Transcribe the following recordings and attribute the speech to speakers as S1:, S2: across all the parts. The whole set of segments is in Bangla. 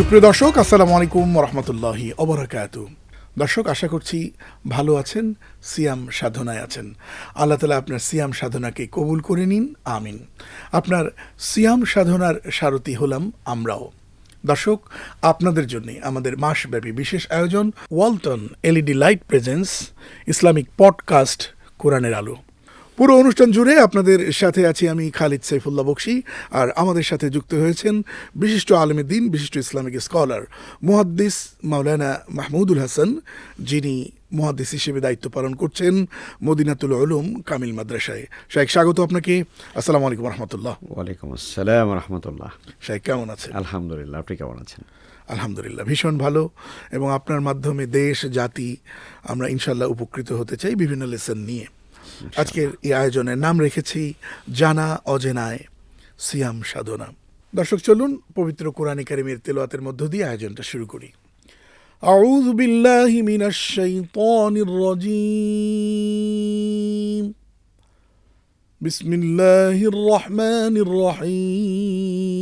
S1: সুপ্রিয় দর্শক, আসসালামু আলাইকুম রহমতুল্লাহি অবরাকাত দর্শক, আশা করছি ভালো আছেন, সিয়াম সাধনায় আছেন। আল্লাহ তালা আপনার সিয়াম সাধনাকে কবুল করে নিন, আমিন। আপনার সিয়াম সাধনার সারথি হলাম আমরাও। দর্শক, আপনাদের জন্য আমাদের মাসব্যাপী বিশেষ আয়োজন Walton LED light presence, Islamic podcast কোরআনের আলো। পুরো অনুষ্ঠান জুড়ে আপনাদের সাথে আছি আমি খালিদ সাইফুল্লাহ বক্সি আর আমাদের সাথে যুক্ত হয়েছেন বিশিষ্ট আলমী দিন বিশিষ্ট ইসলামিক স্কলার মুহাদ্দিস মাওলানা মাহমুদুল হাসান যিনি মুহাদ্দিস হিসেবে দায়িত্ব পালন করছেন মদিনাতুল উলুম কামিল মাদ্রাসায়। শাহেক স্বাগত আপনাকে। আসসালামু আলাইকুম রহমতুল্লাহ।
S2: ওয়ালাইকুম আসসালাম রহমতুল্লাহ।
S1: শাহেক কেমন আছেন?
S2: আলহামদুলিল্লাহ আপনি কেমন আছেন?
S1: আলহামদুলিল্লাহ ভীষণ ভালো। এবং আপনার মাধ্যমে দেশ জাতি আমরা ইনশাল্লাহ উপকৃত হতে চাই বিভিন্ন লেসন নিয়ে। আজকের এই আয়োজনের নাম রেখেছি জানা অজেনায় সিয়াম সাধনা দর্শক চলুন পবিত্র কোরআনী কারিমের তেলোয়াতের মধ্য দিয়ে আয়োজনটা শুরু করি أعوذ بالله من الشيطان الرجيم بسم الله الرحمن الرحيم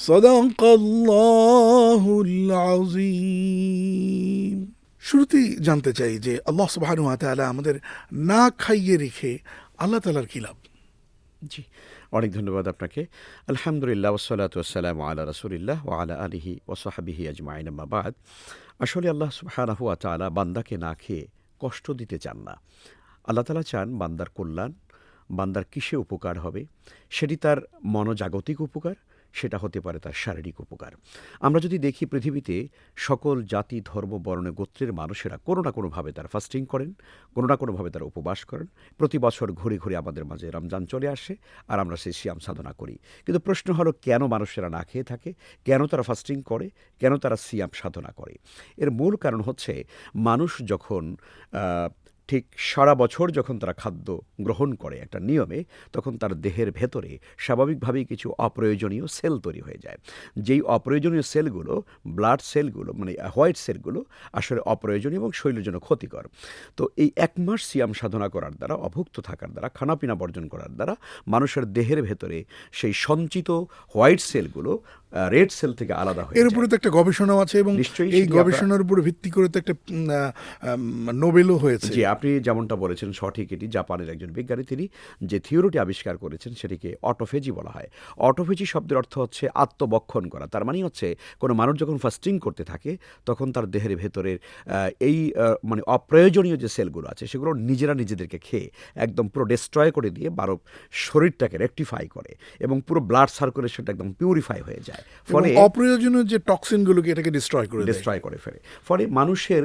S1: صدق الله العظيم শুরুতেই জানতে চাই যে আল্লাহ সুবহানাহু ওয়া তাআলা আমাদের না খাইয়ে রেখে আল্লাহ তাআলার কি লাভ
S2: জি অনেক ধন্যবাদ আপনাকে আলহামদুলিল্লাহ ওসালাত ওসালাম আলা রসুলিল্লাহ ও আলা আলিহি ওসাহাবিহি আজমাইন আম্মাবাদ আসলে আল্লাহ সুবহানাহু ওয়া তাআলা বান্দাকে না খেয়ে কষ্ট দিতে চান না আল্লাহ তাআলা চান বান্দার কল্যাণ বান্দার কিসে উপকার হবে সেটি তার মনোজাগতিক উপকার সেটা হতে পারে তার শারীরিক উপকার। আমরা যদি দেখি পৃথিবীতে সকল জাতি, ধর্ম, বর্ণ, গোত্রের মানুষেরা কোনো না কোনোভাবে তার ফাস্টিং করেন, কোনো না কোনোভাবে তারা উপবাস করেন। প্রতি বছর ঘুরে ঘুরে আমাদের মাঝে রমজান চলে আসে আর আমরা সেই সিয়াম সাধনা করি। কিন্তু প্রশ্ন হলো, কেন মানুষেরা না খেয়ে থাকে? কেন তারা ফাস্টিং করে? কেন তারা সিয়াম সাধনা করে? এর মূল কারণ হচ্ছে মানুষ যখন ঠিক সারা বছর যখন তারা খাদ্য গ্রহণ করে একটা নিয়মে, তখন তার দেহের ভেতরে স্বাভাবিকভাবেই কিছু অপ্রয়োজনীয় সেল তৈরি হয়ে যায়। যেই অপ্রয়োজনীয় সেলগুলো, ব্লাড সেলগুলো মানে হোয়াইট সেলগুলো, আসলে অপ্রয়োজনীয় এবং শরীরের জন্য ক্ষতিকর। তো এই এক মাস সিয়াম সাধনা করার দ্বারা, অভুক্ত থাকার দ্বারা, খানাপিনা বর্জন করার দ্বারা মানুষের দেহের ভেতরে সেই সঞ্চিত হোয়াইট সেলগুলো রেড সেল থেকে আলাদা হয়ে
S1: এর উপরে তো একটা গবেষণাও আছে এবং
S2: নিশ্চয়ই
S1: এই গবেষণার উপরে ভিত্তি করে তো একটা নোবেলও হয়েছে।
S2: জি আপনি যেমনটা বলেছেন সঠিক এটি। জাপানের একজন বিজ্ঞানী তিনি যে থিওরিটি আবিষ্কার করেছেন সেটিকে অটোফেজি বলা হয়। অটোফেজি শব্দের অর্থ হচ্ছে আত্মবক্ষণ করা। তার মানে হচ্ছে কোনো মানুষ যখন ফাস্টিং করতে থাকে তখন তার দেহের ভেতরের এই মানে অপ্রয়োজনীয় যে সেলগুলো আছে সেগুলো নিজেরা নিজেদেরকে খেয়ে একদম পুরো ডিস্ট্রয় করে দিয়ে বারো শরীরটাকে রেকটিফাই করে এবং পুরো ব্লাড সার্কুলেশনটা একদম পিউরিফাই হয়ে যায়। ফলে
S1: অপ্রয়োজনীয় যে টক্সিনগুলোকে এটাকে ডিস্ট্রয় করে
S2: ডিস্ট্রয় করে ফেলে। ফলে মানুষের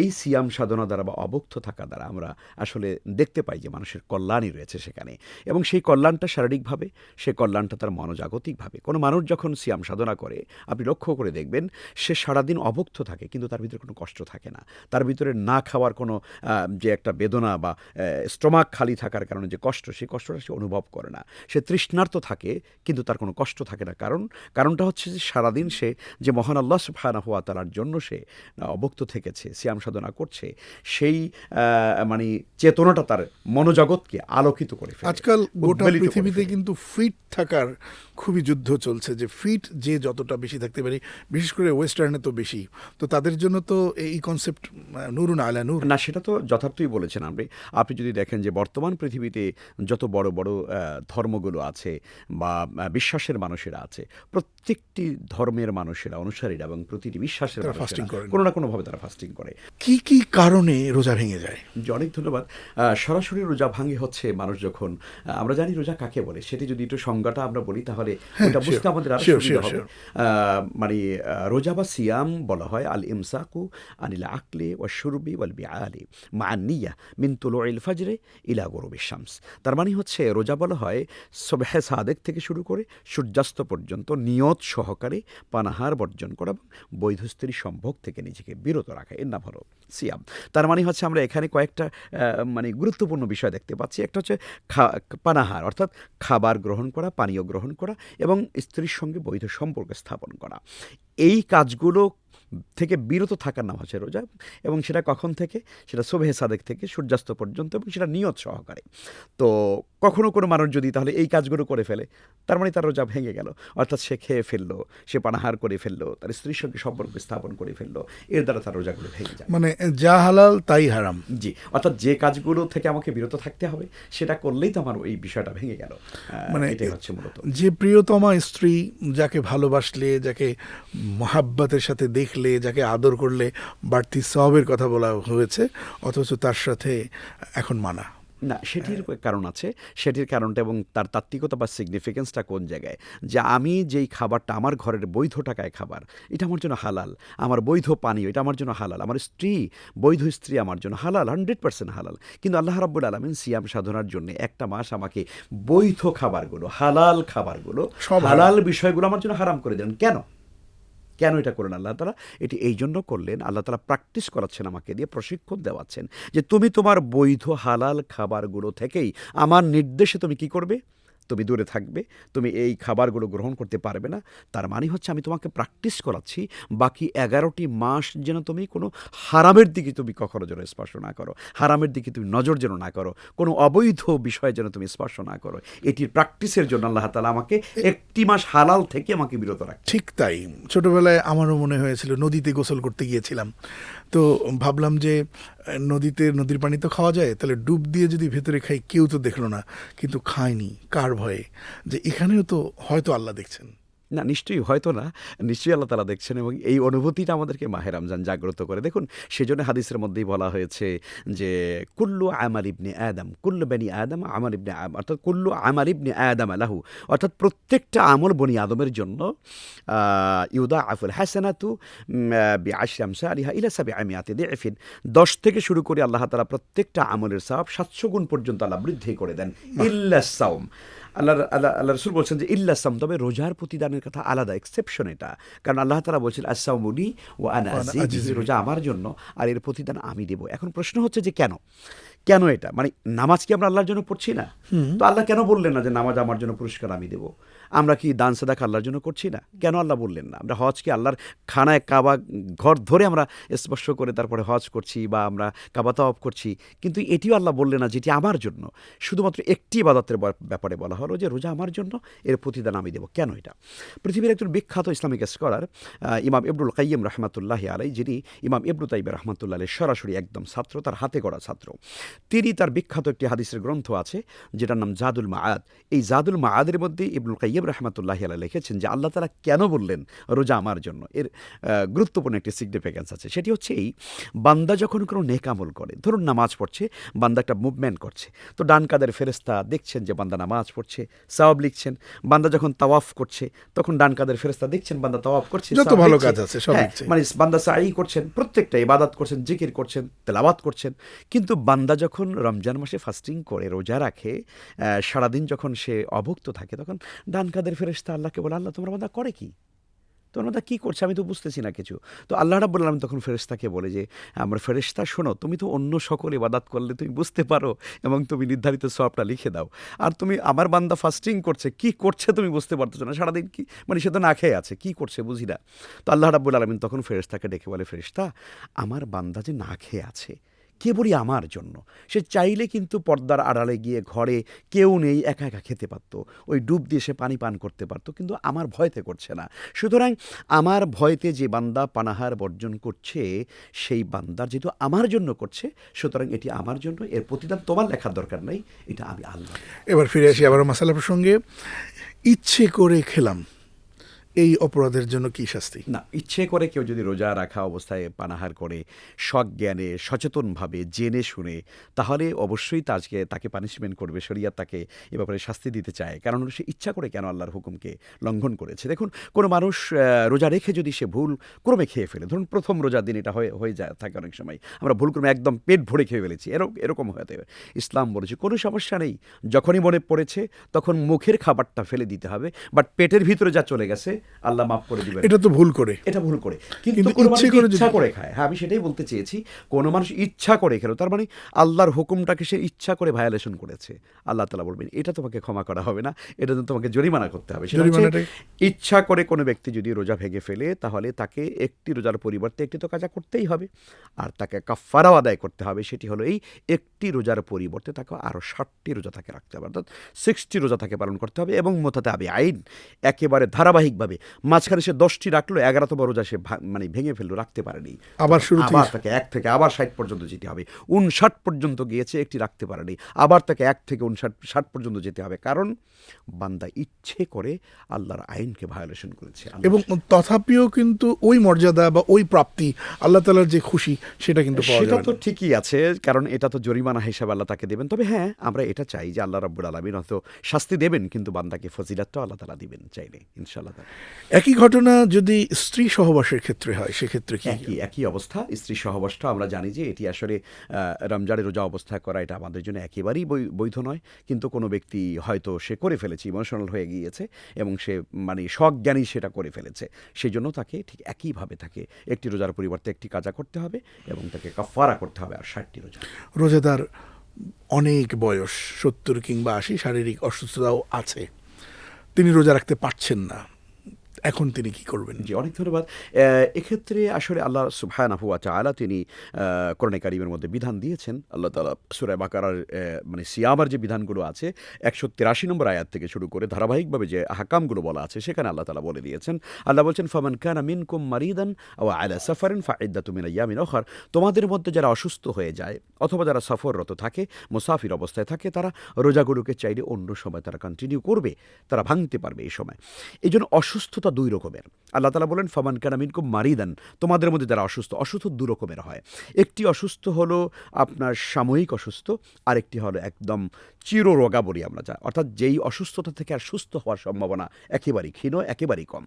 S2: এই সিয়াম সাধনা দ্বারা বা অবক্ত থাকা দ্বারা আমরা আসলে দেখতে পাই যে মানুষের কল্যাণই রয়েছে সেখানে। এবং সেই কল্যাণটা শারীরিকভাবে সেই কল্যাণটা তার মনোজাগতিকভাবে। কোনো মানুষ যখন সিয়াম সাধনা করে আপনি লক্ষ্য করে দেখবেন সে সারাদিন অভুক্ত থাকে কিন্তু তার ভিতরে কোনো কষ্ট থাকে না। তার ভিতরে না খাওয়ার কোনো যে একটা বেদনা বা স্টমাক খালি থাকার কারণে যে কষ্ট সেই কষ্টটা সে অনুভব করে না। সে তৃষ্ণার্ত থাকে কিন্তু তার কোনো কষ্ট থাকে না। কারণ কারণটা হচ্ছে যে সারাদিন সে যে মহান আল্লাহ সুফায়না হুয়া তালার জন্য সে অবক্ত থেকেছে সিয়াম সাধনা করছে সেই আহ, মানে চেতনাটা তার মনোজগৎকে আলোকিত করে
S1: আজকাল গোটা পৃথিবীতে কিন্তু ফিট থাকার খুবই যুদ্ধ চলছে যে ফিট যে যতটা বেশি থাকতে পারি বিশেষ করে ওয়েস্টার্নে তো বেশি। তো তাদের জন্য তো এই কনসেপ্ট নুরুন আলা নূর।
S2: না সেটা তো যথার্থই বলেছেন আপনি। আপনি যদি দেখেন যে বর্তমান পৃথিবীতে যত বড় বড় ধর্মগুলো আছে বা বিশ্বাসের মানুষেরা আছে প্রত্যেকটি ধর্মের মানুষেরা অনুসারীরা এবং প্রতিটি বিশ্বাসের মানুষেরা
S1: fasting
S2: কোনো না কোনোভাবে তারা ফাস্টিং করে।
S1: কি কি কারণে রোজা ভেঙে যায়?
S2: অনেক ধন্যবাদ। সরাসরি রোজা ভাঙে হচ্ছে মানুষ যখন আমরা জানি রোজা কাকে বলে? সেটি যদি একটু সংজ্ঞাটা আমরা বলি তাহলে ওটা বুঝতে আমাদের
S1: আরও
S2: সুবিধা হবে। মানে রোজা বা সিয়াম বলা হয় আল ইমসাকু আনিল আকলে ওয়া শুরবি ওয়াল বিআলি মা নিয়া মিন তুলুইল ফাজরে ইলা গরুবি শামস। তার মানে হচ্ছে রোজা বলা হয় সবহে সাদেক থেকে শুরু করে সূর্যাস্ত পর্যন্ত নিয়ত সহকারে পানাহার বর্জন করা এবং বৈধ স্ত্রী সম্ভোগ থেকে নিজেকে বিরত রাখা এর নাম হলো সিয়াম। তার মানে হচ্ছে আমরা এখানে কয়েকটা মানে গুরুত্বপূর্ণ বিষয় দেখতে পাচ্ছি। একটা হচ্ছে খা- পানাহার অর্থাৎ খাবার গ্রহণ করা পানীয় গ্রহণ করা এবং স্ত্রীর সঙ্গে বৈধ সম্পর্ক স্থাপন করা। এই কাজগুলো থেকে বিরত থাকার নাম হচ্ছে রোজা এবং সেটা কখন থেকে? সেটা সোভে সাদেক থেকে সূর্যাস্ত পর্যন্ত এবং সেটা নিয়ত সহকারে। তো কখনো কোনো মানুষ যদি তাহলে এই কাজগুলো করে ফেলে তার মানে তার রোজা ভেঙে গেল। অর্থাৎ সে খেয়ে ফেলল সে পানাহার করে ফেলল তার স্ত্রীর সঙ্গে সম্পর্ক স্থাপন করে ফেলল এর দ্বারা তার রোজাগুলো ভেঙে যায়।
S1: মানে যা হালাল তাই হারাম।
S2: জি অর্থাৎ যে কাজগুলো থেকে আমাকে বিরত থাকতে হবে সেটা করলেই তো আমার এই বিষয়টা ভেঙে গেল। মানে এটাই হচ্ছে মূলত।
S1: যে প্রিয়তমা স্ত্রী যাকে ভালোবাসলে যাকে মহাব্বাতের সাথে দেখলে যাকে আদর করলে বাড়তি সবের কথা বলা হয়েছে অথচ তার সাথে এখন মানা।
S2: না সেটির কারণ আছে। সেটির কারণটা এবং তার তাত্ত্বিকতা বা সিগনিফিকেন্সটা কোন জায়গায়? যে আমি যেই খাবারটা আমার ঘরের বৈধ টাকায় খাবার এটা আমার জন্য হালাল। আমার বৈধ পানীয় এটা আমার জন্য হালাল। আমার স্ত্রী বৈধ স্ত্রী আমার জন্য হালাল হান্ড্রেড পার্সেন্ট হালাল। কিন্তু আল্লাহ রাব্বুল আলমিন সিয়াম সাধনার জন্য একটা মাস আমাকে বৈধ খাবারগুলো হালাল খাবারগুলো
S1: সব
S2: হালাল বিষয়গুলো আমার জন্য হারাম করে দিলেন। কেন? কেন এটা করলেন? আল্লাহ তালা এটি এই জন্য করলেন, আল্লাহ তালা প্র্যাকটিস করাচ্ছেন আমাকে দিয়ে, প্রশিক্ষণ দেওয়াচ্ছেন যে তুমি তোমার বৈধ হালাল খাবারগুলো থেকেই আমার নির্দেশে তুমি কি করবে? তুমি দূরে থাকবে, তুমি এই খাবারগুলো গ্রহণ করতে পারবে না। তার মানে হচ্ছে আমি তোমাকে প্র্যাকটিস করাচ্ছি, বাকি এগারোটি মাস যেন তুমি কোনো হারামের দিকে তুমি কখনো যেন স্পর্শ না করো, হারামের দিকে তুমি নজর যেন না করো, কোনো অবৈধ বিষয়ে যেন তুমি স্পর্শ না করো। এটির প্র্যাকটিসের জন্য আল্লাহ তালা আমাকে একটি মাস হালাল থেকে আমাকে বিরত রাখছে
S1: ঠিক তাই। ছোটবেলায় আমারও মনে হয়েছিল, নদীতে গোসল করতে গিয়েছিলাম। তো ভাবলাম যে নদীতে, নদীর পানি তো খাওয়া যায়, তাহলে ডুব দিয়ে যদি ভেতরে খাই, কেউ তো দেখল না। কিন্তু খায়নি, কার ভয়ে? যে এখানেও তো হয়তো আল্লাহ দেখছেন।
S2: না নিশ্চয়ই হয়তো না। নিশ্চয়ই আল্লাহ তালা দেখছেন এবং এই অনুভূতিটা আমাদেরকে মাহে রমজান জাগ্রত করে। দেখুন সেজন্য হাদিসের মধ্যেই বলা হয়েছে যে কুল্লু আমাল ইবনে আদম কুল্লু বেনি আদম আমার ইবনে আম অর্থাৎ কুল্লু আমার ইবনে আদম আলাহু অর্থাৎ প্রত্যেকটা আমল বনি আদমের জন্য ইউদা আফুল হাসানাতু আশরামসা আলিহা ইলা সাবি আমিয়াতে দেফিন দশ থেকে শুরু করে আল্লাহ তালা প্রত্যেকটা আমলের সাহাব সাতশো গুণ পর্যন্ত আল্লাহ বৃদ্ধি করে দেন। ইল্লা সাউম আল্লাহ আল্লাহ আল্লাহ রসুল বলছেন যে ইল্লাসাম তবে রোজার প্রতিদানের কথা আলাদা এক্সেপশন এটা কারণ আল্লাহ তারা বলছেন আসাউমুনি ও আনা। রোজা আমার জন্য আর এর প্রতিদান আমি দেব এখন প্রশ্ন হচ্ছে যে কেন কেন এটা? মানে নামাজ কি আমরা আল্লাহর জন্য পড়ছি না? তো আল্লাহ কেন বললেন না যে নামাজ আমার জন্য পুরস্কার আমি দেব? আমরা কি দান সাদাক আল্লাহর জন্য করছি না? কেন আল্লাহ বললেন না? আমরা হজ কি আল্লাহর খানায় কাবা ঘর ধরে আমরা স্পর্শ করে তারপরে হজ করছি বা আমরা কাবা তাওয়াফ করছি? কিন্তু এটিও আল্লাহ বললেন না যেটি আমার জন্য। শুধুমাত্র একটি ইবাদতের ব্যাপারে বলা হলো যে রোজা আমার জন্য এর প্রতিদান আমি দেব। কেন এটা? পৃথিবীর একজন বিখ্যাত ইসলামিক স্কলার ইমাম ইবরুল কাইয়িম রহমাতুল্লাহ আলাই যিনি ইমাম ইবরু তাইব রহমাতুল্লাহ সরাসরি একদম ছাত্র তার হাতে গড়া ছাত্র। তিনি তার বিখ্যাত একটি হাদিসের গ্রন্থ আছে যেটার নাম জাদুল মাআদ। এই জাদুল মাআদের মধ্যে ইবনুল কাইয়িম রহমাতুল্লাহ আলাই লিখেছেন যে আল্লাহ তালা কেন বললেন রোজা আমার জন্য? এর গুরুত্বপূর্ণ একটি সিগনিফিক্যান্স আছে। সেটি হচ্ছে এই বান্দা যখন কোনো নেক আমল করে ধরুন নামাজ পড়ছে বান্দা একটা মুভমেন্ট করছে তো ডান কাদের ফেরেস্তা দেখছেন যে বান্দা নামাজ পড়ছে সওয়াব লিখছেন বান্দা যখন তাওয়াফ করছে তখন ডান কাদের ফেরেস্তা দেখছেন বান্দা তাওয়াফ করছে
S1: যত ভালো কাজ আছে, সব
S2: হ্যাঁ, মানে বান্দা সাই করছেন প্রত্যেকটা ইবাদত করছেন জিকির করছেন তেলাওয়াত করছেন কিন্তু বান্দা যখন রমজান মাসে ফাস্টিং করে, রোজা রাখে সারাদিন যখন সে অভুক্ত থাকে, তখন ডান কাদের ফেরেস্তা আল্লাহকে বলে, আল্লাহ, তোমরা বান্দা করে কি? তো ওনারা কী করছে? আমি তো বুঝতেছি না কিছু। তো আল্লাহ রাব্বুল আলম তখন ফেরেশতাকে বলে যে, আমার ফেরেশতা, শোনো, তুমি তো অন্য সকল ইবাদাত করলে তুমি বুঝতে পারো এবং তুমি নির্ধারিত সবটা লিখে দাও। আর তুমি, আমার বান্দা ফাস্টিং করছে, কি করছে তুমি বুঝতে পারতেছো না? সারাদিন কি মানে সে তো না খেয়ে আছে, কি করছে বুঝি না? তো আল্লাহ রাব্বুল আলমিন তখন ফেরেশতাকে ডেকে বলে, ফেরেশতা, আমার বান্দা যে না খেয়ে আছে কেবলই আমার জন্য। সে চাইলে কিন্তু পর্দার আড়ালে গিয়ে ঘরে কেউ নেই, একা একা খেতে পারতো। ওই ডুব দিয়ে সে পানি পান করতে পারতো, কিন্তু আমার ভয়তে করছে না। সুতরাং আমার ভয়তে যে বান্দা পানাহার বর্জন করছে, সেই বান্দার যেহেতু আমার জন্য করছে, সুতরাং এটি আমার জন্য, এর প্রতিদান তোমার লেখার দরকার নেই, এটা আমি আল্লাহ
S1: এবার ফিরে আসি আবার মাসালা প্রসঙ্গে। ইচ্ছে করে খেলাম। এই অপরাধের জন্য কি শাস্তি?
S2: না, ইচ্ছে করে কেউ যদি রোজা রাখা অবস্থায় পানাহার করে, সজ্ঞানে, সচেতনভাবে, জেনে শুনে, তাহলে অবশ্যই তাজকে, তাকে পানিশমেন্ট করবে, শরিয়াত তাকে এ ব্যাপারে শাস্তি দিতে চায়। কারণ সে ইচ্ছা করে কেন আল্লাহর হুকুমকে লঙ্ঘন করেছে? দেখুন, কোনো মানুষ রোজা রেখে যদি সে ভুল ক্রমে খেয়ে ফেলে, ধরুন প্রথম রোজার দিন এটা হয়ে হয়ে যায় থাকে অনেক সময়। আমরা ভুল ক্রমে একদম পেট ভরে খেয়ে ফেলেছি এরকম এরকম হতে ইসলাম বলেছে, কোনো সমস্যা নেই। যখনই মনে পড়েছে, তখন মুখের খাবারটা ফেলে দিতে হবে বাট পেটের ভিতরে যা চলে গেছে আল্লাহ মাফ করে দিবেন।
S1: এটা তো ভুল করে।
S2: এটা ভুল করে। কিন্তু কোনো মানুষ ইচ্ছা করে খায়। হ্যাঁ আমি সেটাই বলতে চেয়েছি কোনো মানুষ ইচ্ছা করে খেলো তার মানে আল্লাহর হুকুমটাকে সে ইচ্ছা করে ভায়োলেশন করেছে। আল্লাহ তালা বলবেন এটা তোমাকে ক্ষমা করা হবে না এটা তো তোমাকে জরিমানা করতে হবে। ইচ্ছা করে কোনো ব্যক্তি যদি রোজা ভেঙে ফেলে তাহলে তাকে একটি রোজার পরিবর্তে একটি তো কাজা করতেই হবে। আর তাকে কাফারাও আদায় করতে হবে। সেটি হলো এই একটি রোজার পরিবর্তে তাকে আরও ষাটটি রোজা তাকে রাখতে হবে। অর্থাৎ সিক্সটি রোজা তাকে পালন করতে হবে এবং মোতাতে আবি আইন একেবারে ধারাবাহিকভাবে মাঝখানে সে দশটি রাখল এগারোতম রোজা সে মানে ভেঙে ফেলল রাখতে পারেনি।
S1: আবার শুরু
S2: আবার তাকে এক থেকে আবার ষাট পর্যন্ত যেতে হবে। উনষাট পর্যন্ত গিয়েছে একটি রাখতে পারেনি। আবার তাকে এক থেকে উনষাট ষাট পর্যন্ত যেতে হবে। কারণ বান্দা ইচ্ছে করে আল্লাহর আইনকে ভায়োলেশন করেছে।
S1: এবং তথাপিও কিন্তু ওই মর্যাদা বা ওই প্রাপ্তি আল্লাহ তালার যে খুশি সেটা কিন্তু
S2: সেটা তো ঠিকই আছে কারণ এটা তো জরিমানা হিসাবে আল্লাহ তাকে দেবেন। তবে হ্যাঁ আমরা এটা চাই যে আল্লাহ রাব্বুল আলমিন হয়তো শাস্তি দেবেন কিন্তু বান্দাকে ফজিলাতটাও আল্লাহ তালা দিবেন চাইলে ইনশাআল্লাহ।
S1: একই ঘটনা যদি স্ত্রী সহবাসের ক্ষেত্রে হয় সেক্ষেত্রে কি?
S2: একই একই অবস্থা স্ত্রী সহবাসটা আমরা জানি যে এটি আসলে রমজানের রোজা অবস্থা করা এটা আমাদের জন্য একেবারেই বৈ- বৈধ নয়। কিন্তু কোনো ব্যক্তি হয়তো সে করে ফেলেছে ইমোশনাল হয়ে গিয়েছে এবং সে মানে সজ্ঞানী সেটা করে ফেলেছে। সেই জন্য তাকে ঠিক একইভাবে তাকে একটি রোজার পরিবর্তে একটি কাজা করতে হবে এবং তাকে কাফারা করতে হবে আর ষাটটি রোজা।
S1: রোজাদার অনেক বয়স সত্তর কিংবা আশি শারীরিক অসুস্থতাও আছে। তিনি রোজা রাখতে পারছেন না। এখন তিনি কি করবেন?
S2: জি, অনেক ধন্যবাদ। এক্ষেত্রে আসলে আল্লাহ সুবহানাহু ওয়া তাআলা তিনি করণে কারিমের মধ্যে বিধান দিয়েছেন। আল্লাহ তাআলা সুরায় বাকারার মানে সিয়ামার যে বিধানগুলো আছে, একশো তিরাশি নম্বর আয়াত থেকে শুরু করে ধারাবাহিকভাবে যে হাকামগুলো বলা আছে, সেখানে আল্লাহ তাআলা বলে দিয়েছেন, আল্লাহ বলছেন, ফামান কানা মিনকুম মারিদান আও আলা সাফারিন ফাইদ্দাতু মিন ইয়ামিন উখর। তোমাদের মধ্যে যারা অসুস্থ হয়ে যায় অথবা যারা সফররত থাকে, মুসাফির অবস্থায় থাকে, তারা রোজাগুলোকে চাইলে অন্য সময় তারা কন্টিনিউ করবে, তারা ভাঙতে পারবে এই সময়। এই জন্য অসুস্থতা দুই রকমের। আল্লাহ তালা বলেন, ফমান কানামিনকুম মারিদান তোমাদের মধ্যে যারা অসুস্থ অসুস্থ দু রকমের হয়। একটি অসুস্থ হলো আপনার সাময়িক অসুস্থ, আরেকটি হলো একদম চিররোগা বলি আমরা যা। অর্থাৎ যেই অসুস্থতা থেকে আর সুস্থ হওয়ার সম্ভাবনা একেবারেই ক্ষীণ, একেবারেই কম।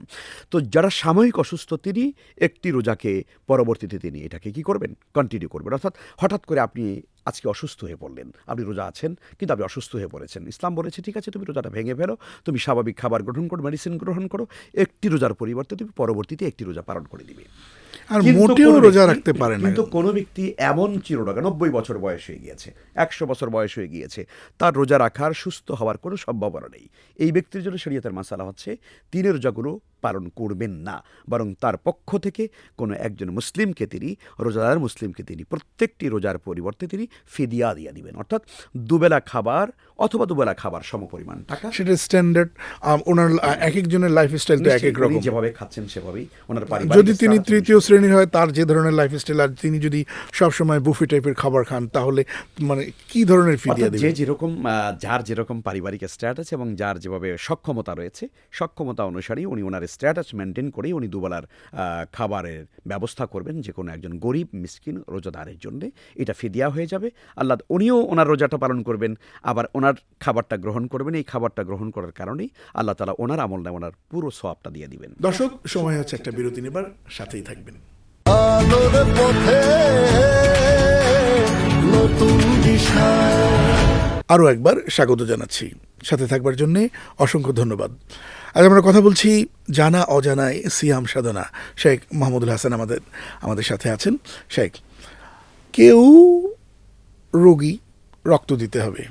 S2: তো যারা সাময়িক অসুস্থ, তিনি একটি রোজাকে পরবর্তীতে তিনি এটাকে কি করবেন? কন্টিনিউ করবেন। অর্থাৎ হঠাৎ করে আপনি আজকে অসুস্থ হয়ে পড়লেন। আপনি রোজা আছেন, কিন্তু আপনি অসুস্থ হয়ে পড়েছেন। ইসলাম বলেছে, ঠিক আছে, তুমি রোজাটা ভেঙে ফেলো। তুমি স্বাভাবিক খাবার গ্রহণ করো মেডিসিন গ্রহণ করো। একটি রোজার পরিবর্তে তুমি পরবর্তীতে একটি রোজা পালন করে দিবে।
S1: আর মোটেও রোজা রাখতে পারে না।
S2: কিন্তু কোনো ব্যক্তি এমন চিররোগা নব্বই বছর বয়স হয়ে গিয়েছে একশো বছর বয়স হয়ে গিয়েছে। তার রোজা রাখার সুস্থ হওয়ার কোনো সম্ভাবনা নেই। এই ব্যক্তির জন্য শরীয়তের মাসালা হচ্ছে তিনি রোজাগুলো পালন করবেন না বরং তার পক্ষ থেকে কোনো একজন মুসলিমকে তিনি রোজাদার মুসলিমকে তিনি প্রত্যেকটি রোজার পরিবর্তে তিনি ফিদিয়া দিয়ে দিবেন। অর্থাৎ দুবেলা খাবার অথবা দুবেলা খাবার সম সমপরিমাণ টাকা।
S1: সেটা স্ট্যান্ডার্ড ওনার এক একজনের লাইফ স্টাইল তো এক এক রকম।
S2: যেভাবে খাচ্ছেন সেভাবেই ওনার
S1: যদি তিনি তৃতীয় শ্রেণির হয় তার যে ধরনের লাইফ স্টাইল আর তিনি যদি সবসময় বুফি টাইপের খাবার খান তাহলে মানে কি ধরনের ফিদিয়া
S2: অর্থাৎ যে যেরকম যার যেরকম পারিবারিক স্ট্যাটাস এবং যার যেভাবে সক্ষমতা রয়েছে সক্ষমতা অনুসারেই উনি ওনার স্ট্যাটাস মেনটেন করেই উনি দুবেলার খাবারের ব্যবস্থা করবেন যে কোনো একজন গরিব মিসকিন রোজাদারের জন্য। এটা ফিদিয়া হয়ে যাবে। আল্লাহ উনিও ওনার রোজাটা পালন করবেন। আবার ওনার খাবারটা গ্রহণ করবেন। এই খাবারটা গ্রহণ করার কারণেই আল্লাহ তালা ওনার আমল নেয় ওনার পুরো সোয়াবটা দিয়ে দিবেন।
S1: দর্শক সময় হচ্ছে একটা বিরতি নেবার সাথেই থাকবেন।
S3: আলোর পথে নতুন দিশা।
S1: আরও একবার স্বাগত জানাচ্ছি। সাথে থাকবার জন্যে অসংখ্য ধন্যবাদ। আজ আমরা কথা বলছি জানা অজানায় সিয়াম সাধনা, শেখ মাহমুদুল হাসান আমাদের আমাদের সাথে আছেন। শেখ, কেউ রোগী রক্ত দিতে হবে,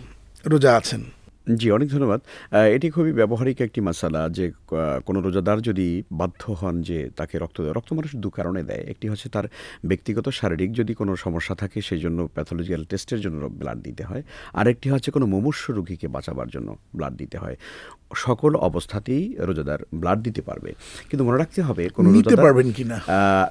S1: রোজা আছেন।
S2: জি অনেক ধন্যবাদ। এটি খুবই ব্যবহারিক একটি মশালা যে কোনো রোজাদার যদি বাধ্য হন যে তাকে রক্ত দেয় রক্ত মানুষ দু কারণে দেয়। একটি হচ্ছে তার ব্যক্তিগত শারীরিক যদি কোনো সমস্যা থাকে সেই জন্য প্যাথোলজিক্যাল টেস্টের জন্য ব্লাড দিতে হয়। আরেকটি হচ্ছে কোনো মুমূর্ষ রোগীকে বাঁচাবার জন্য ব্লাড দিতে হয়। সকল অবস্থাতেই রোজাদার ব্লাড দিতে পারবে। কিন্তু মনে রাখতে হবে কোনো
S1: নিতে পারবেন কি
S2: না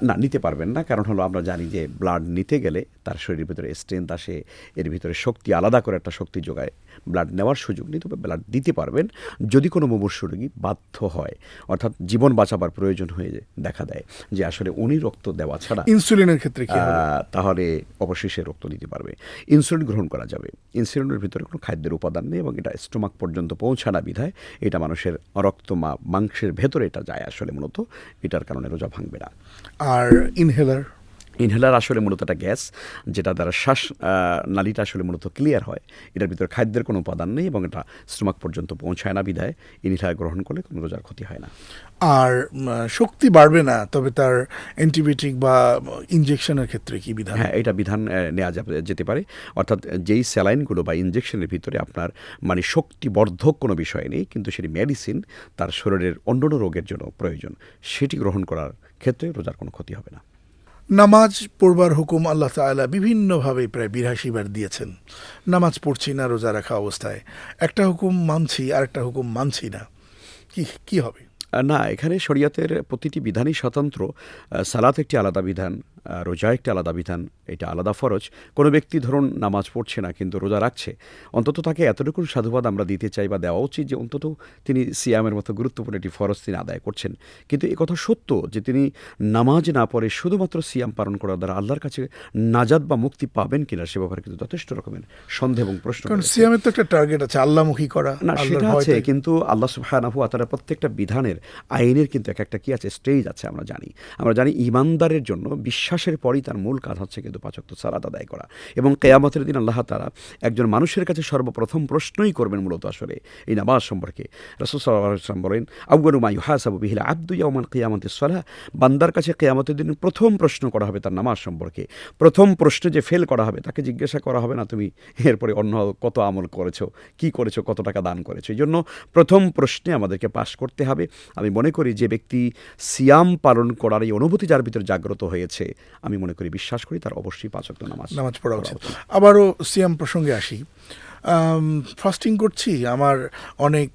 S2: না নিতে পারবেন না। কারণ হলো আমরা জানি যে ব্লাড নিতে গেলে তার শরীরের ভিতরে স্ট্রেংথ আসে এর ভিতরে শক্তি আলাদা করে একটা শক্তি যোগায়। ব্লাড নেওয়ার সুযোগ নেই তবে ব্লাড দিতে পারবেন যদি কোনো মুমূর্ষ রোগী বাধ্য হয়। অর্থাৎ জীবন বাঁচাবার প্রয়োজন হয়ে দেখা দেয় যে আসলে উনি রক্ত দেওয়া ছাড়া
S1: ইনসুলিনের ক্ষেত্রে কি
S2: তাহলে অবশেষে রক্ত দিতে পারবে। ইনসুলিন গ্রহণ করা যাবে। ইনসুলিনের ভিতরে কোনো খাদ্যের উপাদান নেই এবং এটা স্টোমাক পর্যন্ত পৌঁছানা বিধায় এটা মানুষের রক্ত মা মাংসের ভেতরে এটা যায় আসলে মূলত এটার কারণে রোজা ভাঙবে না।
S1: আর ইনহেলার
S2: ইনহেলার আসলে মূলত একটা গ্যাস যেটা দ্বারা শ্বাস নালীটা আসলে মূলত ক্লিয়ার হয়। এটার ভিতরে খাদ্যের কোনো উপাদান নেই এবং এটা স্টোমাক পর্যন্ত পৌঁছায় না বিধায় ইনহেলার গ্রহণ করলে কোনো রোজার ক্ষতি হয় না।
S1: আর শক্তি বাড়বে না তবে তার অ্যান্টিবায়োটিক বা ইনজেকশনের ক্ষেত্রে কি বিধান?
S2: হ্যাঁ এটা বিধান নেওয়া যাবে যেতে পারে। অর্থাৎ যেই স্যালাইনগুলো বা ইনজেকশনের ভিতরে আপনার মানে শক্তিবর্ধক কোনো বিষয় নেই কিন্তু সেটি মেডিসিন তার শরীরের অন্যান্য রোগের জন্য প্রয়োজন সেটি গ্রহণ করার ক্ষেত্রে রোজার কোনো ক্ষতি হবে না।
S1: নামাজ পড়বার হুকুম আল্লাহ তালা বিভিন্নভাবে প্রায় বিরাশি বার দিয়েছেন। নামাজ পড়ছি না, রোজা রাখা অবস্থায়। একটা হুকুম মানছি আর একটা হুকুম মানছি না। কি কি হবে?
S2: না, এখানে শরিয়াতের প্রতিটি বিধানই স্বতন্ত্র। সালাত একটি আলাদা বিধান। রোজা একটি আলাদা বিধান এটা আলাদা ফরজ। কোনো ব্যক্তি ধরুন নামাজ পড়ছে না কিন্তু রোজা রাখছে অন্তত তাকে এতটুকু সাধুবাদ আমরা দিতে চাই বা দেওয়া উচিত যে অন্তত তিনি সিয়ামের মতো গুরুত্বপূর্ণ একটি ফরজ তিনি আদায় করছেন। কিন্তু এ কথা সত্য যে তিনি নামাজ না পড়ে শুধুমাত্র সিয়াম পালন করার দ্বারা আল্লাহর কাছে নাজাদ বা মুক্তি পাবেন কিনা সে ব্যাপারে কিন্তু যথেষ্ট রকমের সন্দেহ এবং প্রশ্ন
S1: কারণ সিয়ামের তো একটা টার্গেট আছে আল্লাহমুখী করা
S2: না
S1: আল্লাহর
S2: সেটা আছে কিন্তু আল্লাহ সুবহানাহু ওয়া তাআলা প্রত্যেকটা বিধানের আইনের কিন্তু এক একটা কি আছে স্টেজ আছে আমরা জানি। আমরা জানি ইমানদারের জন্য বিশ্বাসের পরই তার মূল কাজ হচ্ছে কিন্তু পাচক তো সালাদ আদায় করা। এবং কেয়ামতের দিন আল্লাহ তাআলা একজন মানুষের কাছে সর্বপ্রথম প্রশ্নই করবেন মূলত আসলে এই নামাজ সম্পর্কে। ওয়াসাল্লাম বলেন, আউয়ালু মা ইউহাসাবু বিহিল আবদু ইয়াউমাল কিয়ামাতিস সালাহ। বান্দার কাছে কেয়ামতের দিন প্রথম প্রশ্ন করা হবে তার নামাজ সম্পর্কে। প্রথম প্রশ্ন যে ফেল করা হবে তাকে জিজ্ঞাসা করা হবে না, তুমি এরপরে অন্য কত আমল করেছ? কি করেছ? কত টাকা দান করেছ? এই জন্য প্রথম প্রশ্নে আমাদেরকে পাশ করতে হবে। আমি মনে করি যে ব্যক্তি সিয়াম পালন করার এই অনুভূতি যার ভিতরে জাগ্রত হয়েছে আমি মনে করি বিশ্বাস করি তার অবশ্যই পাঁচক নামাজ
S1: নামাজ পড়া উচিত। আবারও সিয়াম প্রসঙ্গে আসি। ফাস্টিং করছি আমার অনেক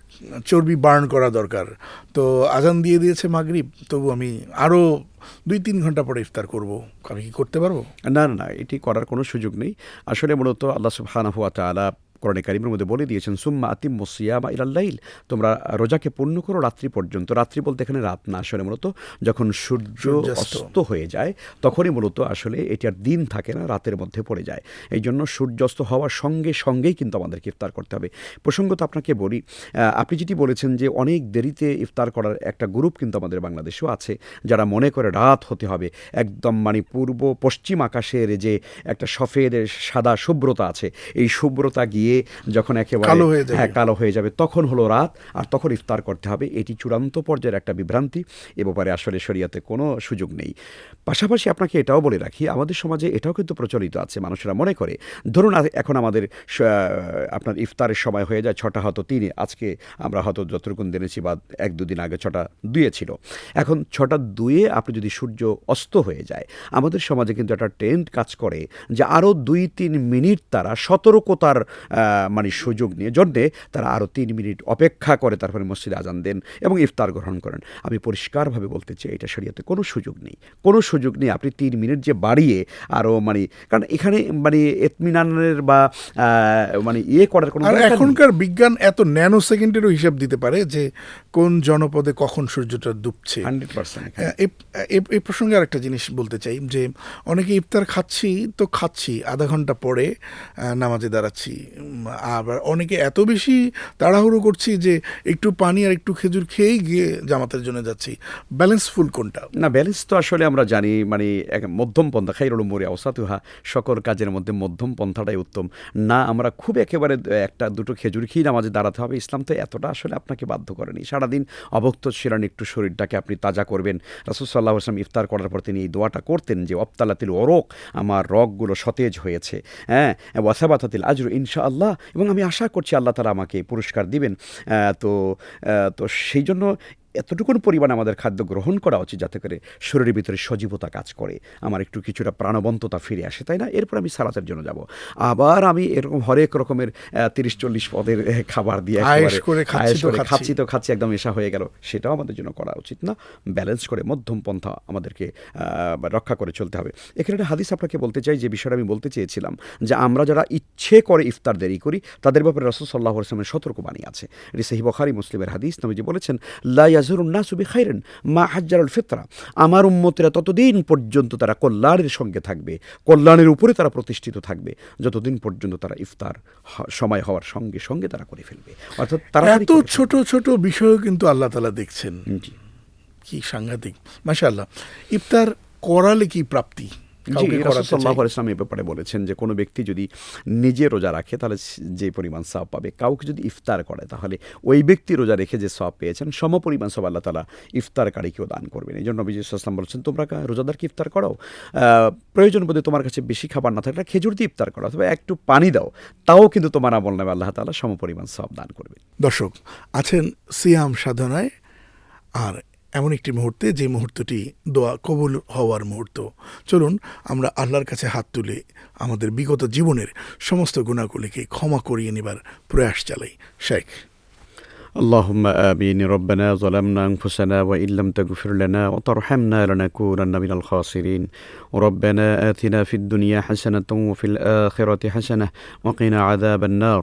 S1: চর্বি বার্ন করা দরকার। তো আজান দিয়ে দিয়েছে মাগরিব তবু আমি আরও দুই তিন ঘণ্টা পরে ইফতার করব। আমি কি করতে পারব?
S2: না না না এটি করার কোনো সুযোগ নেই। আসলে মূলত আল্লাহ সুবহানাহু ওয়া তাআলা কোরআনে কারিমের মধ্যে বলে দিয়েছেন সুম্মা আতিম মুসিয়ামা ইলাল্লাইল তোমরা রোজাকে পূর্ণ করো রাত্রি পর্যন্ত। রাত্রি বলতে এখানে রাত না আসলে মূলত যখন সূর্য অস্ত হয়ে যায় তখনই মূলত আসলে এটি আর দিন থাকে না রাতের মধ্যে পড়ে যায়। এই জন্য সূর্যাস্ত হওয়ার সঙ্গে সঙ্গেই কিন্তু আমাদেরকে ইফতার করতে হবে। প্রসঙ্গত আপনাকে বলি আপনি যেটি বলেছেন যে অনেক দেরিতে ইফতার করার একটা গ্রুপ কিন্তু আমাদের বাংলাদেশেও আছে যারা মনে করে রাত হতে হবে। একদম মানে পূর্ব পশ্চিম আকাশের যে একটা সফেদ সাদা শুভ্রতা আছে এই শুভ্রতা গিয়ে যখন একেবারে
S1: কালো হয়ে যাবে।
S2: কালো হয়ে যাবে তখন হলো রাত আর তখন ইফতার করতে হবে। এটি চূড়ান্ত পর্যায়ের একটা বিভ্রান্তি এ ব্যাপারে আসলে শরিয়াতে কোনো সুযোগ নেই। পাশাপাশি আপনাকে এটাও বলে রাখি আমাদের সমাজে এটাও কিন্তু প্রচলিত আছে মানুষেরা মনে করে। ধরুন এখন আমাদের আপনার ইফতারের সময় হয়ে যায় ছটা হয়তো তিনে আজকে আমরা হয়তো যতটুকুন জেনেছি বা এক দুদিন আগে ছটা দুয়ে ছিল। এখন ছটা দুয়ে আপনি যদি সূর্য অস্ত হয়ে যায় আমাদের সমাজে কিন্তু একটা ট্রেন্ড কাজ করে যে আরও দুই তিন মিনিট তারা সতর্কতার মানে সুযোগ নিয়ে জন্যে তারা আরও তিন মিনিট অপেক্ষা করে তারপরে মসজিদে আজান দেন এবং ইফতার গ্রহণ করেন আমি পরিষ্কারভাবে বলতে চাই এটা শরিয়াতে কোনো সুযোগ নেই কোনো সুযোগ নেই আপনি তিন মিনিট যে বাড়িয়ে আরও মানে কারণ এখানে মানে এতমিনানের বা মানে ইয়ে করার কোনো।
S1: এখনকার বিজ্ঞান এত ন্যানো সেকেন্ডেরও হিসাব দিতে পারে যে কোন জনপদে কখন সূর্যটা ডুবছে? হ্যাঁ, এই প্রসঙ্গে আরেকটা জিনিস বলতে চাই যে অনেকে ইফতার খাচ্ছি তো খাচ্ছি আধা ঘণ্টা পরে নামাজে দাঁড়াচ্ছি। আবার অনেকে এত বেশি তাড়াহুড়ো করছি যে একটু পানি আর একটু খেজুর খেয়েই গিয়ে জামাতের জন্য যাচ্ছি। ব্যালেন্সফুল কোনটা?
S2: না ব্যালেন্স তো আসলে আমরা জানি মানে এক মধ্যম পন্থা খাইরুল মরে অসাতুহা সকল কাজের মধ্যে মধ্যম পন্থাটাই উত্তম। না আমরা খুব একেবারে একটা দুটো খেজুর খেয়ে নামাজে দাঁড়াতে হবে ইসলাম তো এতটা আসলে আপনাকে বাধ্য করেনি। সারাদিন অভক্ত ছিলেন, একটু শরীরটাকে আপনি তাজা করবেন। রাসুসাল্লাহ আসলাম ইফতার করার পর তিনি এই দোয়াটা করতেন যে অপ্তালাতিল অরক আমার রগগুলো সতেজ হয়েছে। হ্যাঁ ওয়াসাবাতাতিল আজরু ইনশা আল্লাহ এবং আমি আশা করছি আল্লাহ তারা আমাকে পুরস্কার দিবেন। তো তো সেই জন্য এতটুকুন পরিমাণ আমাদের খাদ্য গ্রহণ করা উচিত যাতে করে শরীরের ভিতরে সজীবতা কাজ করে। আমার একটু কিছুটা প্রাণবন্ততা ফিরে আসে তাই না? এরপর আমি সালাতের জন্য যাব। আবার আমি এরকম হরেক রকমের তিরিশ চল্লিশ পদের খাবার দিয়ে
S1: খাচ্ছি তো খাচ্ছি।
S2: একদম এসা হয়ে গেল। সেটাও আমাদের জন্য করা উচিত না। ব্যালেন্স করে মধ্যম পন্থা আমাদেরকে রক্ষা করে চলতে হবে। এখানে একটা হাদিস আপনাকে বলতে চাই যে বিষয়টা আমি বলতে চেয়েছিলাম যে আমরা যারা ইচ্ছে করে ইফতার দেরি করি তাদের ব্যাপারে রসুল সাল্লাহ আসলামের সতর্কবাণী আছে। এটি সাহি বখারি মুসলিমের হাদিস। নবীজি বলেছেন খাইরেন মা হাজ্জারুল ফিতরা আমার উম্মতেরা ততদিন পর্যন্ত তারা কল্যাণের সঙ্গে থাকবে কল্যাণের উপরে তারা প্রতিষ্ঠিত থাকবে যতদিন পর্যন্ত তারা ইফতার সময় হওয়ার সঙ্গে সঙ্গে তারা করে ফেলবে। অর্থাৎ তারা
S1: এত ছোট ছোট বিষয়ও কিন্তু আল্লাহ তালা দেখছেন।
S2: জি।
S1: কি সাংঘাতিক। মাশাআল্লাহ। ইফতার করালে কি প্রাপ্তি? কাউকে
S2: ইসলাম এই ব্যাপারে বলেছেন যে কোনো ব্যক্তি যদি নিজে রোজা রাখে তাহলে যে পরিমাণ সব পাবে কাউকে যদি ইফতার করে তাহলে ওই ব্যক্তি রোজা রেখে যে সব পেয়েছেন সম পরিমাণ সব আল্লাহ তালা ইফতারকারীকেও দান করবেন। এই জন্য নবী ইসলাম বলছেন তোমরা রোজাদারকে ইফতার করো। প্রয়োজন বোধে তোমার কাছে বেশি খাবার না থাকলে খেজুর দিয়ে ইফতার করো অথবা একটু পানি দাও। তাও কিন্তু তোমার আমল নামে আল্লাহ তালা সম পরিমাণ সব দান করবেন।
S1: দর্শক আছেন সিয়াম সাধনায় আর এমন একটি মুহূর্তে যে মুহূর্তটি দোয়া কবুল হওয়ার মুহূর্ত চলুন আমরা আল্লাহর কাছে হাত তুলে আমাদের বিগত জীবনের সমস্ত গুণাগুলিকে ক্ষমা করিয়ে নেবার প্রয়াস চালাই শেখ
S2: اللهم آمين ربنا ظلمنا أنفسنا وإن لم تغفر لنا وترحمنا لنكونن من الخاسرين ربنا آتنا في الدنيا حسنة وفي الآخرة حسنة وقنا عذاب النار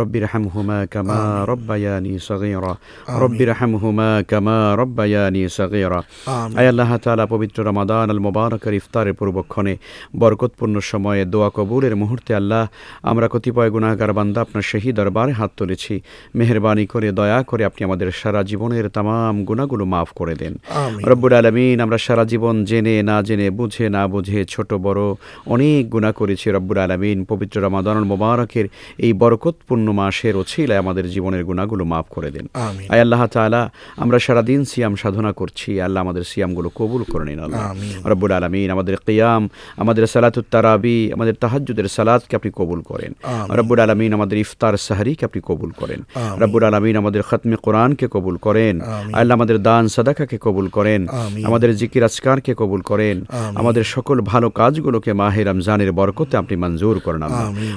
S2: رب ارحمهما كما
S1: آمين.
S2: ربياني صغيرا
S1: آمين.
S2: رب ارحمهما كما ربياني صغيرا
S1: আমিন।
S2: আয় আল্লাহ তাআলা পবিত্র রমাদান আল মোবারকের ইফতারের পূর্বক্ষণে বরকতপূর্ণ সময়ে দোয়া কবুলের মুহূর্তে আল্লাহ আমরা কতিপয় গুণাগার বান্দা আপনার সেই দরবারে হাত তুলেছি মেহরবানি করে দয়া করে আপনি আমাদের সারা জীবনের তাম গুণাগুলো মাফ করে দেন
S1: আমিন।
S2: রব্বুল আলমিন আমরা সারা জীবন জেনে না জেনে বুঝে না বুঝে ছোট বড় অনেক গুণা করেছি রব্বুল আলমিন পবিত্র রমাদান আল মোবারকের এই বরকতপূর্ণ মাসের ওছিলায় আমাদের জীবনের গুণাগুলো মাফ করে দেন। আয় আল্লাহ তাআলা আমরা সারাদিন সিয়াম সাধনা করছি। আল্লাহ আমাদের সিয়ামগুলো কবুল করে নিন আল্লাহ। রব্বুল আলমিন আমাদের কিয়াম আমাদের সালাতুত তারাবি আমাদের তাহাজ্জুদের সালাতকে আপনি কবুল করেন। রব্বুল আলমিন আমাদের ইফতার সাহারিকে আপনি কবুল করেন। রব্বুল আলমিন আমাদের খতমে কোরআনকে কবুল করেন। আল্লাহ আমাদের দান সাদাকাকে কবুল করেন। আমাদের জিকির আজকারকে কবুল করেন। আমাদের সকল ভালো কাজগুলোকে মাহে রমজানের বরকতে আপনি মঞ্জুর করেন।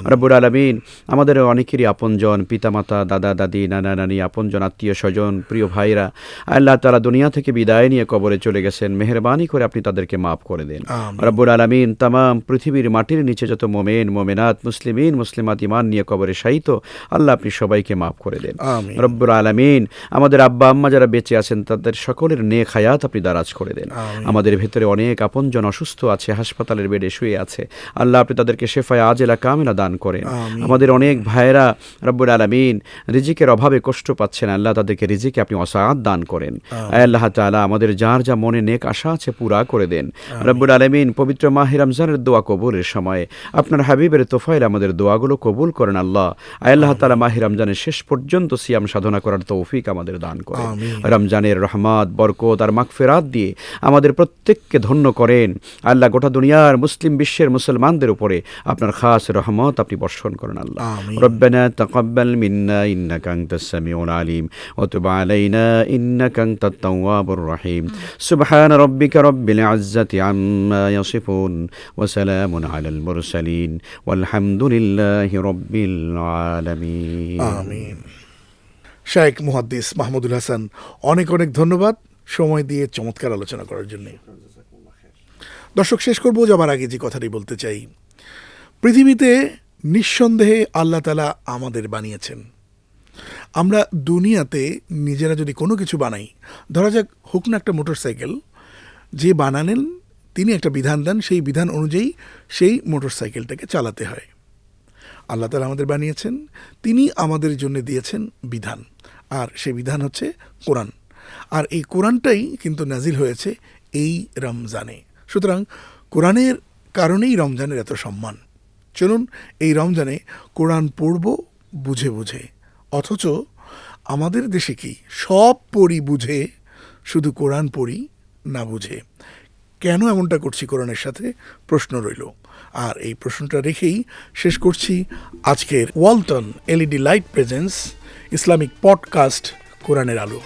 S2: রব্বুল আলমিন আমাদের অনেকেরই আপনজন পিতামাতা দাদা দাদি নানা নানি আপনজন আত্মীয় স্বজন প্রিয় ভাইরা আল্লাহ তালা দুনিয়া থেকে বিদায় নিয়ে কবরে চলে গেছেন। মেহরবানি করে আপনি তাদেরকে মাফ করে দেন। রব্বুল আলমিন তাম পৃথিবীর মাটির নিচে যত মোমেন মোমেনাত মুসলিমিন মুসলিমাত ইমান নিয়ে কবরে শায়িত আল্লাহ আপনি সবাইকে মাফ করে দেন। রব্বুল আলমিন আমাদের আব্বা আম্মা যারা বেঁচে আছেন তাদের সকলের নেক হায়াত আপনি দারাজ করে দেন। আমাদের ভেতরে অনেক আপনজন অসুস্থ আছে হাসপাতালের বেডে শুয়ে আছে। আল্লাহ আপনি তাদেরকে শেফায় আজেলা কামিলা দান করেন। আমাদের অনেক ভাইয়েরা রব্বুল আলমিন রিজিকের অভাবে কষ্ট পাচ্ছেন। আল্লাহ তাদেরকে রিজিকে আপনি অসায়াত দান করেন। আল্লাহ তাআলা আমাদের যার যা মনে নেক আশা আছে পুরা করে দেন। রব্বুল আলমিন পবিত্র মাহ রমজানের দোয়া কবুলের সময় আপনার হাবিবের তোফাইল আমাদের দোয়াগুলো কবুল করেন আল্লাহ। আল্লাহ তাআলা মাহ রমজানের শেষ পর্যন্ত সিয়াম সাধনা করার তৌফিক আমাদের দান করেন। রমজানের রহমত বরকত আর মাগফিরাত দিয়ে আমাদের প্রত্যেককে ধন্য করেন। আল্লাহ গোটা দুনিয়ার মুসলিম বিশ্বের মুসলমানদের উপরে আপনার খাস রহমত আপনি বর্ষণ করেন আল্লাহ।
S1: আমিন।
S2: ربنا تقبل منا إنك أنت السميع العليم وتب علينا إنك أنت التواب الرحيم سبحان ربك رب العزة عما يصفون وسلام على المرسلين والحمد لله رب العالمين
S1: আমিন শায়েক মুহাদ্দিস মাহমুদুল হাসান অনেক অনেক ধন্যবাদ সময় দিয়ে চমৎকার আলোচনা করার জন্য দর্শক শেষ করবো যাবার আগে যে কথাটি বলতে চাই পৃথিবীতে নিঃসন্দেহে আল্লাহ তালা আমাদের বানিয়েছেন। আমরা দুনিয়াতে নিজেরা যদি কোনো কিছু বানাই, ধরা যাক হোক না একটা মোটর সাইকেল যে বানানেন তিনি একটা বিধান দেন, সেই বিধান অনুযায়ী সেই মোটরসাইকেলটাকে চালাতে হয়। আল্লাহ তালা আমাদের বানিয়েছেন, তিনি আমাদের জন্য দিয়েছেন বিধান। আর সেই বিধান হচ্ছে কোরআন। আর এই কোরআনটাই কিন্তু নাজিল হয়েছে এই রমজানে। সুতরাং কোরআনের কারণেই রমজানের এত সম্মান। চলুন এই রমজানে কোরআন পড়ব বুঝে বুঝে। অথচ আমাদের দেশে কি সব পড়ি বুঝে, শুধু কোরআন পড়ি না বুঝে? কেন এমনটা করছি কোরআনের সাথে? প্রশ্ন রইল। আর এই প্রশ্নটা রেখেই শেষ করছি আজকের Walton LED light presence, Islamic podcast কোরআনের আলো।